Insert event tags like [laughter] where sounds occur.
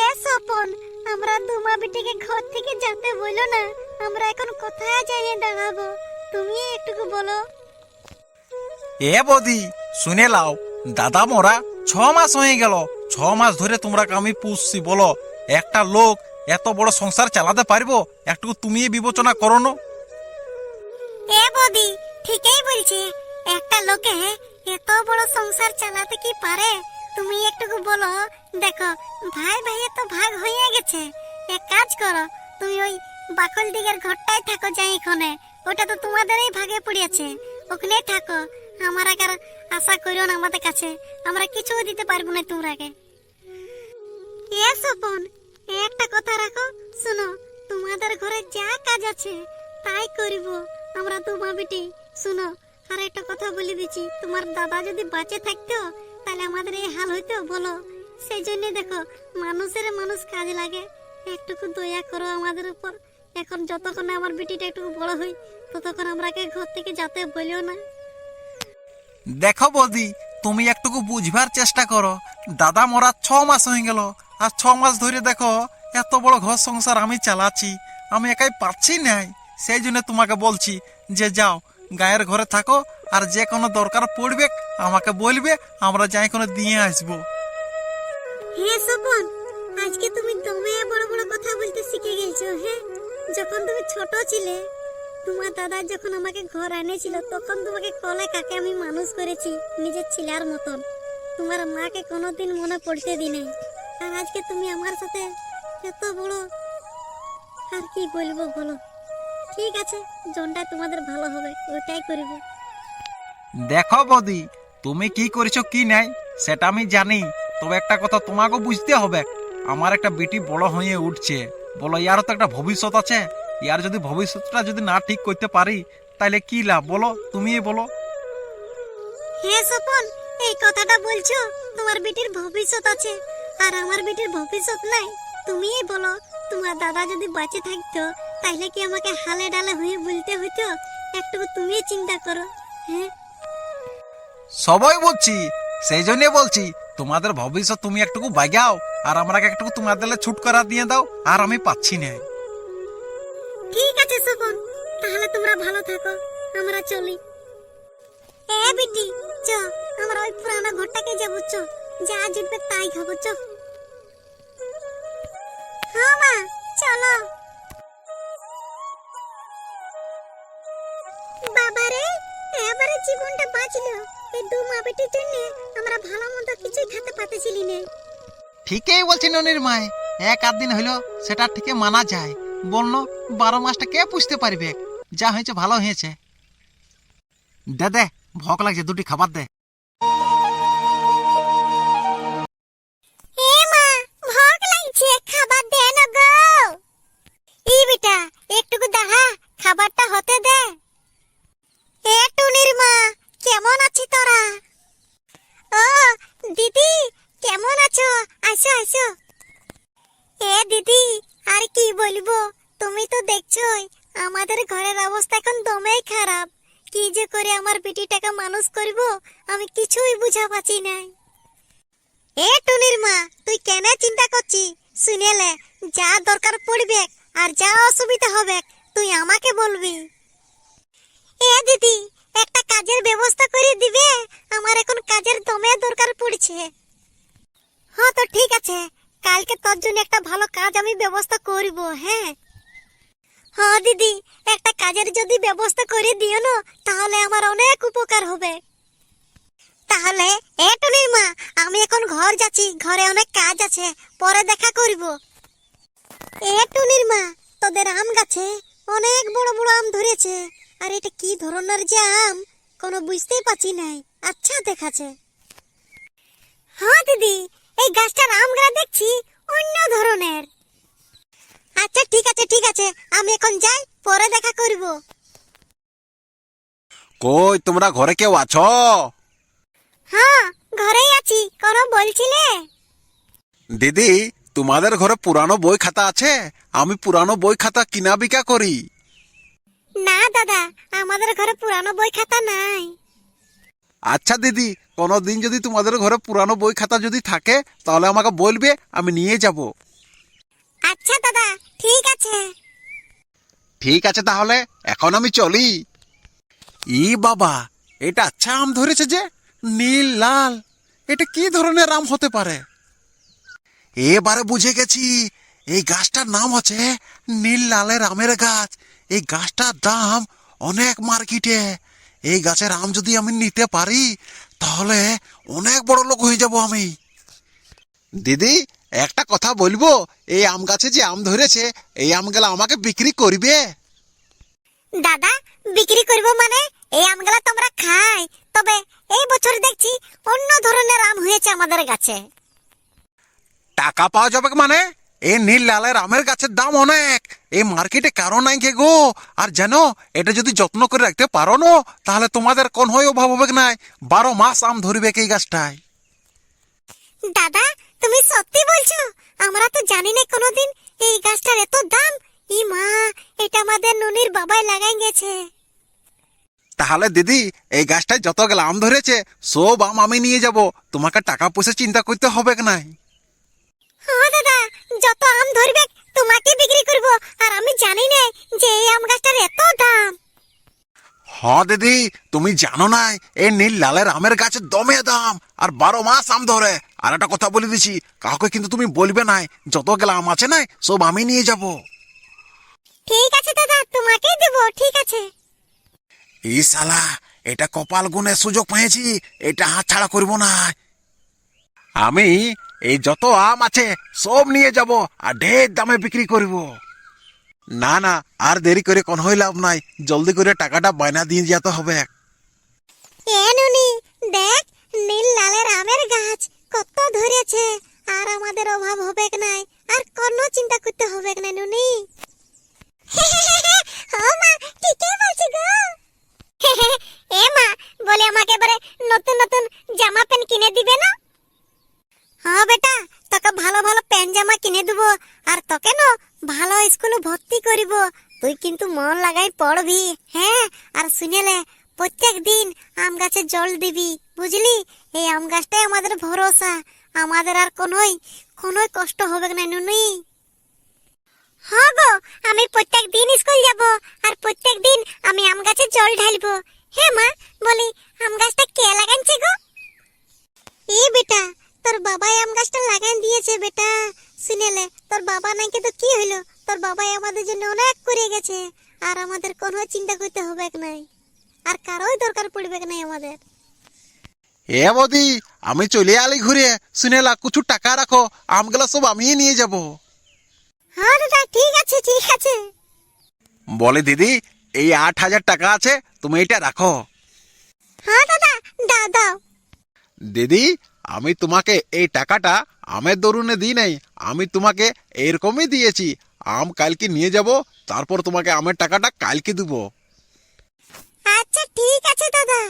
এ স্বপন আমরা দুমা বিটিকে ঘর থেকে যেতে বলো না। আমরা এখন কোথায় দাঁড়াবো? তুমি একটুকু বলো। এ বদি শুনে লাও দাদা মোরা ছ মাস হয়ে গেল। ছ মাস ধরে তোমরা আমি পুষছি বলো। একটা লোক এত বড় সংসার চালাতে পারব? একটু তুমি বিবেচনা করো না। এ বদি ঠিকই বলছে। একটা লোকে এত বড় সংসার চালাতে কি পারে? তুমি একটুকু বলো, দেখো, ভাই ভাইয়ে তো ভাগ হয়ে গেছে। এক কাজ করো, তুমি ওই বাকল দিকের ঘরটায় থাকো যাই এখানে। ওটা তো তোমাদেরই ভাগে পড়িয়েছে। ওখানে থাকো। আমার আর আশা করিও না আমাদের কাছে। আমরা কিছু দিতে পারব না তোমরাকে এ সপন একটা কথা রাখো। শুনো, তোমাদের ঘরে যা কাজ আছে, তাই করিব। আমরা তোমা বেটি, শুনো আর একটা কথা বলে দিচ্ছি। তোমার দাদা যদি বাঁচে থাকতো তাহলে আমাদের এই হাল হইতো, বলো? সেই জন্য দেখো, মানুষের মানুষ কাজ লাগে। একটুকু দয়া করো আমাদের উপর। এখন যতক্ষণ আমার বেটিটা একটু বড় হই, ততক্ষণ আমরাকে ঘর থেকে যেতে বলিও না। দেখো বদি, তুমি একটুকু বুঝবার চেষ্টা করো। দাদা মরা ছ মাস হয়ে গেল, আর ছ মাস ধরে দেখো, এত বড় ঘর সংসার আমি চালাচ্ছি, আমি একাই পাচ্ছি নাই। সেই জন্য তোমাকে বলছি যে যাও, গায়ের ঘরে থাকো আর যে কোনো দরকার পড়বে, আমাকে বলবে, আমরা যাই কোনো দিয়ে আসব। হ্যাঁ সপন আজকে তুমি দমে বড় বড় কথা বলতে শিখে গেছো হ্যাঁ? যখন তুমি ছোট ছিলে, তোমার দাদা যখন আমাকে ঘর এনেছিল তখন তোমাকে কলে কাকে আমি মানুষ করেছি, নিজের ছেলের মতন। তোমার মাকে কোনোদিন মনে পড়তে দিনে আর আজকে তুমি আমার সাথে এত বড়, আর কি বলব বলো? ঠিক আছে, জনটা তোমাদের ভালো হবে, ওটাই করিব। দেখো বদি, তুমি কি করেছ, কি নাই, সেটা আমি জানি। তবে একটা কথা তোমাকে বুঝতে হবে, আমার একটা বেটি বড় হয়ে উঠছে। বলো, ইয়ারও তো একটা ভবিষ্যৎ আছে। ইয়ার যদি ভবিষ্যৎটা যদি না ঠিক করতে পারি তাহলে কি লাভ? বলো, তুমিই বলো। হ্যাঁ সপন এই কথাটা বলছো, তোমার বেটির ভবিষ্যৎ আছে। আর আমার বেটির ভবিষ্যৎ নাই, তুমিই বলো। তোমার দাদা যদি বেঁচে থাকতো তাহলে কি আমাকে হালে ডালে হয়ে বলতে হতো একটু তুমি চিন্তা করো হ্যাঁ? সবাই বলছি, সেই জন্য বলছি, তোমাদের ভবিষ্যৎ তুমি একটুকু বাগাও, আর আমাকে একটুকু তোমাদের ছুট করা দিয়ে দাও, আর আমি পাচ্ছি না। ঠিক আছে, সপন। তাহলে তোমরা ভালো থাকো, আমরা চলি। এ বিটি, চ, আমরা যাব, চ। যা জুটবে তাই খাব, চ। হ্যাঁ মা, চলো। বাঁচলো এই দু জন্য আমরা ভালো কিছুই খেতে পাতেছিলি না। ঠিকই বলছে ননির মায়। এক আধ দিন হইল সেটা ঠিকই মানা যায়। বলল, বারো মাসটা কে পুষতে পারবে? যা হয়েছে ভালো হয়েছে। দে দে, ভক লাগছে, দুটি খাবার দে। আসো আসো এ দিদি, আর কি বলব? তুমি তো দেখছোই, আমাদের ঘরের অবস্থা এখন দমেই খারাপ। কি যে করে আমার বেটিটাকে মানুষ করব, আমি কিছুই বুঝা পাচ্ছি নাই। এ টুনির মা, তুই কেন চিন্তা করছিস? শুনেলে যা দরকার পড়বে আর যা অসুবিধা হবে, তুই আমাকে বলবি। এ দিদি, একটা কাজের ব্যবস্থা করে দিবে, আমার এখন কাজের দমে দরকার পড়ছে। হ্যাঁ তো ঠিক আছে। কালকে তোর জন্য একটা ভালো কাজ আমি ব্যবস্থা করব হ্যাঁ? হ্যাঁ দিদি, একটা কাজের যদি ব্যবস্থা করে দিও না, তাহলে আমার অনেক উপকার হবে। তাহলে, এ টুনির মা আমি এখন ঘর যাচ্ছি, ঘরে অনেক কাজ আছে, পরে দেখা করব। এ টুনির মা তোদের আম গাছে অনেক বড় বড় আম ধরেছে, আর এটা কি ধরনের যে আম, কোনো বুঝতেই পারছি নাই। আচ্ছা দেখাচ্ছে। হ্যাঁ দিদি এই গাছটার আমগুলা দেখছি অন্য ধরনের। আচ্ছা ঠিক আছে ঠিক আছে আমি এখন যাই পরে দেখা করব। কই তোমরা ঘরে কেউ আছো? হ্যাঁ ঘরেই আছি কোনো বলছিলে? দিদি তোমাদের ঘরে পুরানো বই খাতা আছে? আমি পুরানো বই খাতা কিনা বিকা করি? না দাদা আমাদের ঘরে পুরানো বই খাতা নাই। আচ্ছা দিদি কোনোদিন যদি তোমাদের ঘরে পুরানো বই খাতা যদি থাকে তাহলে আমাকে বলবে আমি নিয়ে যাব। আচ্ছা দাদা ঠিক আছে। ঠিক আছে তাহলে এখন আমি চলি। ই বাবা এটা আচ্ছা আম ধরেছে যে নীল লাল এটা কি ধরনের আম হতে পারে? এবারে বুঝে গেছি এই গাছটার নাম হচ্ছে নীল লালের আমের গাছ। এই গাছটার দাম অনেক মার্কেটে। এই গাছের আম যদি আমি নিতে পারি তাহলে অনেক বড় লোক হয়ে যাব আমি। দিদি একটা কথা বলব এই আম গাছে যে আম ধরেছে এই আমগুলো আমাকে বিক্রি করবে? দাদা বিক্রি করব মানে? এই আমগুলা তোমরা খাই। তবে এই বছর দেখছি অন্য ধরনের আম হয়েছে আমাদের গাছে। টাকা পাওয়া যাবে মানে? এই নীল লালের আমের গাছের দাম অনেক। এই মার্কেটে কারও নাই কে গো। আর জানো এটা যদি যত্ন করে রাখতে পারো না তাহলে তোমাদের কোন হয় অভাব হবে নাই? বারো মাস আম ধরবে এই গাছটায়? দাদা তুমি সত্যি বলছো? আমরা তো জানি না কোনোদিন এই গাছটার এত দাম। ই মা এটা আমাদের ননির বাবাই লাগাই গেছে। তাহলে দিদি এই গাছটায় যতগুলো আম ধরেছে সব আম আমি নিয়ে যাব। তোমাকে টাকা পয়সা চিন্তা করতে হবে নাই? হ্যাঁ দাদা যত আম ধরবে তোমাকে বিক্রি করব। আর আমি জানি না যে এই আম গাছটার এত দাম। হ দিদি তুমি জানো নাই এই নীল লালের আমের গাছের দমে দাম আর বারো মাস আম ধরে। আর একটা কথা বলে দিছি কাউকে কিন্তু তুমি বলবে নাই যত গেলা আম আছে নাই সব আমি নিয়ে যাব। ঠিক আছে দাদা তোমাকেই দেব ঠিক আছে। এই শালা এটা কপাল গুনে সুযোগ পেয়েছি এটা হাত ছাড়া করব না। আমি এই যত আম আছে, সব নিয়ে যাব আর ঢের দামে বিক্রি করব। না না, আর দেরি করে কোন হই লাভ নাই। জলদি করে টাকাটা বায়না দিয়ে যেতে হবে। এ নুনি, দেখ, নীল লালের আমের গাছ কত ধরেছে। আর আমাদের অভাব হবে নাই, আর কোনো চিন্তা করতে হবে না নুনি। [laughs] ও মা, ঠিকই বলছি গো। [laughs] এ মা বলে আমাকে এবারে নতুন নতুন জামা প্যান্ট কিনে দিবে না হ্যাঁ বেটা তোকে ভালো ভালো প্যান্ট জামা কিনে দেবো আর তোকে না ভালো স্কুলে ভর্তি করিব তুই কিন্তু মন লাগাই পড়বি হ্যাঁ? আর শুনেলে প্রত্যেক দিন আম গাছে জল দিবি, বুঝলি? এই আম গাছটাই আমাদের ভরসা, আমাদের আর কোনোই কোনোই কষ্ট হবে না নুনি হ্যাঁ গো, আমি প্রত্যেক দিন স্কুল যাব, আর প্রত্যেক দিন আমি আম গাছে জল ঢালবো। হ্যাঁ মা, বলি, আম গাছটা কে লাগাইছে গো? এ বেটা, তোর বাবাই আম গাছটা লাগাই দিয়েছে বেটা। শুনেলে, তোর বাবা নাকি তো কি হইল? তোর বাবাই আমাদের জন্য অনেক করে গেছে। আর আমাদের কোনো চিন্তা করতে হবে নাই। আর কারোই দরকার পড়বে নাই আমাদের। এ বদি আমি চলে আলি ঘুরে। শুনেলা কিছু টাকা রাখো। আমগুলা সব আমি নিয়ে যাব। হ্যাঁ দাদা ঠিক আছে ঠিক আছে। বলে দিদি এই আট হাজার টাকা আছে তুমি এটা রাখো। হ্যাঁ দাদা দাও দাও। দিদি আমি তোমাকে এই টাকাটা আমের দরুনে দিই নাই। আমি তোমাকে এরকমই দিয়েছি। আম কালকে নিয়ে যাব তারপর তোমাকে আমের টাকাটা কালকে দেবো। আচ্ছা ঠিক আছে দাদা।